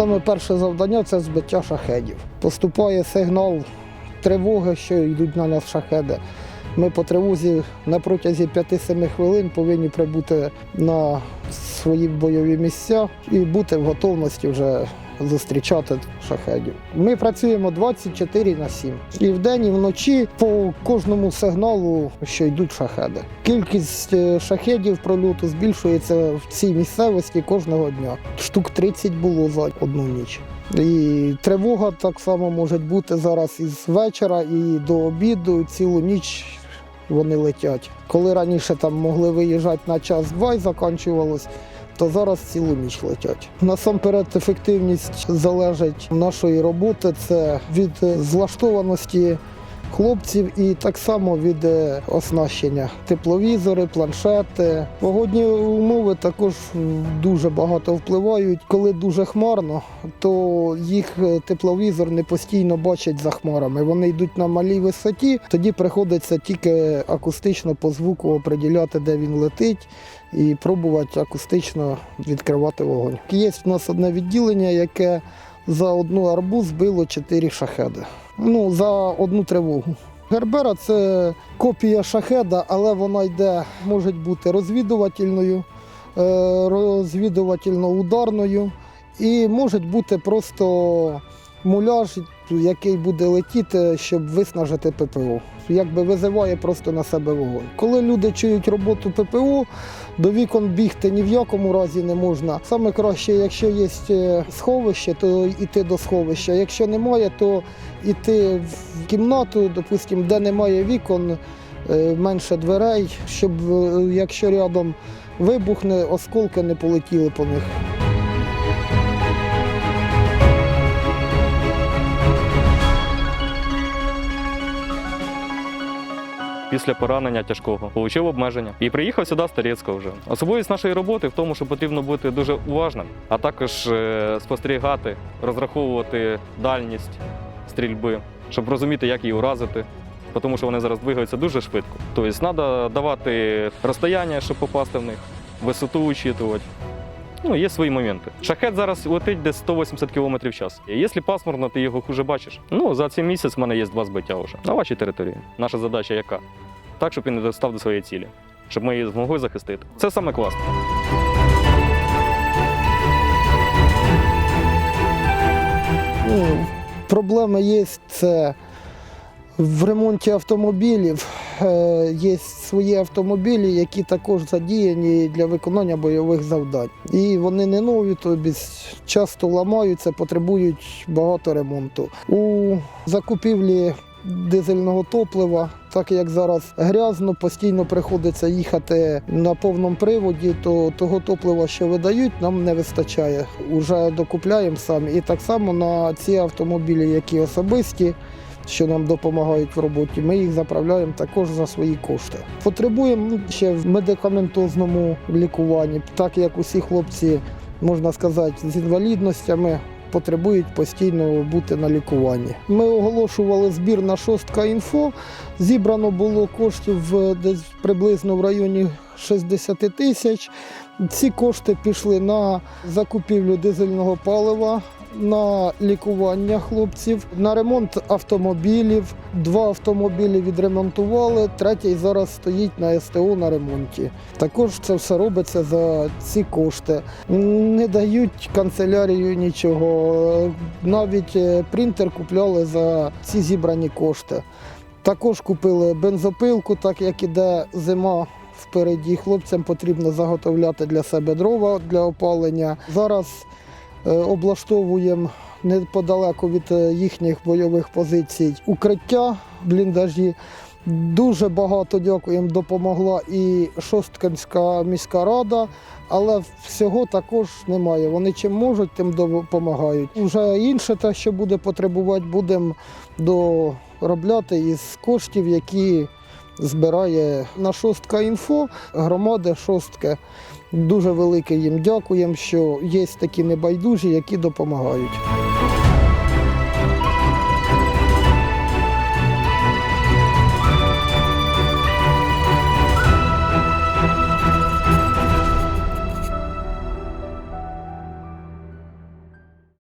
Саме перше завдання це збиття шахедів. Поступає сигнал тривоги, що йдуть на нас шахеди. Ми по тривозі на протязі 5-7 хвилин повинні прибути на свої бойові місця і бути в готовності вже зустрічати шахедів. Ми працюємо 24 на 7. І вдень, і вночі по кожному сигналу, що йдуть шахеди. Кількість е, шахедів прольоту збільшується в цій місцевості кожного дня. Штук 30 було за одну ніч. І тривога так само може бути зараз із вечора і до обіду цілу ніч вони летять. Коли раніше там могли виїжджати на час-два і закінчувалось, то зараз цілу ніч летять. Насамперед, ефективність залежить нашої роботи. Це від е, злаштованості хлопців і так само від е, оснащення. Тепловізори, планшети. Погодні умови також дуже багато впливають. Коли дуже хмарно, то їх е, тепловізор не постійно бачить за хмарами. Вони йдуть на малій висоті, тоді приходиться тільки акустично по звуку оприділяти, де він летить. І пробувати акустично відкривати вогонь. Є в нас одне відділення, яке за одну арбуз збило 4 шахеди. Ну, за одну тривогу. Гербера це копія шахеда, але вона йде, може бути розвідувальною, е, розвідувально-ударною і може бути просто муляж, який буде летіти, щоб виснажити ППО. Якби визиває просто на себе вогонь. Коли люди чують роботу ППО, до вікон бігти ні в якому разі не можна. Саме краще, якщо є е, сховище, то йти до сховища. Якщо немає, то йти в кімнату, допустимо, де немає вікон, е, менше дверей, щоб е, якщо рядом вибухне, осколки не полетіли по них. Після поранення тяжкого отримав обмеження і приїхав сюди з Торецька вже. Особливість нашої роботи в тому, що потрібно бути дуже уважним, а також е, спостерігати, розраховувати дальність стрільби, щоб розуміти, як її уразити. Тому що вони зараз двигаються дуже швидко. Тобто треба давати розстояння, щоб попасти в них, висоту учитувати. Ну, є свої моменти. Шахет зараз летить десь 180 км в час. Якщо пасмурно, ти його хуже бачиш. Ну, за цей місяць в мене є два збиття вже на вашій території. Наша задача яка? Так, щоб він не достав до своєї цілі, щоб ми її змогли захистити. Це саме класно. Ну, проблеми є це в ремонті автомобілів. Е, Є свої автомобілі, які також задіяні для виконання бойових завдань. І вони не нові, тобі часто ламаються, потребують багато ремонту. У закупівлі дизельного топлива, так як зараз грязно, постійно приходиться їхати на повному приводі, то того топлива, що видають, нам не вистачає. Уже докупляємо самі. І так само на ці автомобілі, які особисті, що нам допомагають в роботі, ми їх заправляємо також за свої кошти. Потребуємо ще в медикаментозному лікуванні, так як усі хлопці, можна сказати, з інвалідностями. Потребують постійно бути на лікуванні. Ми оголошували збір на шостка інфо. Зібрано було коштів десь приблизно в районі 60 тисяч. Ці кошти пішли на закупівлю дизельного палива, на лікування хлопців, на ремонт автомобілів. Два автомобілі відремонтували, третій зараз стоїть на СТО на ремонті. Також це все робиться за ці кошти. Не дають канцелярію нічого. Навіть е, принтер купляли за ці зібрані кошти. Також купили бензопилку, так як іде зима. Впереді хлопцям потрібно заготовляти для себе дрова для опалення. Зараз облаштовуємо неподалеку від е, їхніх бойових позицій укриття, бліндажі. Дуже багато дякуємо, допомогла і Шосткинська міська рада, але всього також немає. Вони чим можуть, тим допомагають. Уже інше те, що буде потребувати, будемо доробляти із коштів, які збирає на шостка інфо громади Шостке Дуже велике їм дякуємо, що є такі небайдужі, які допомагають.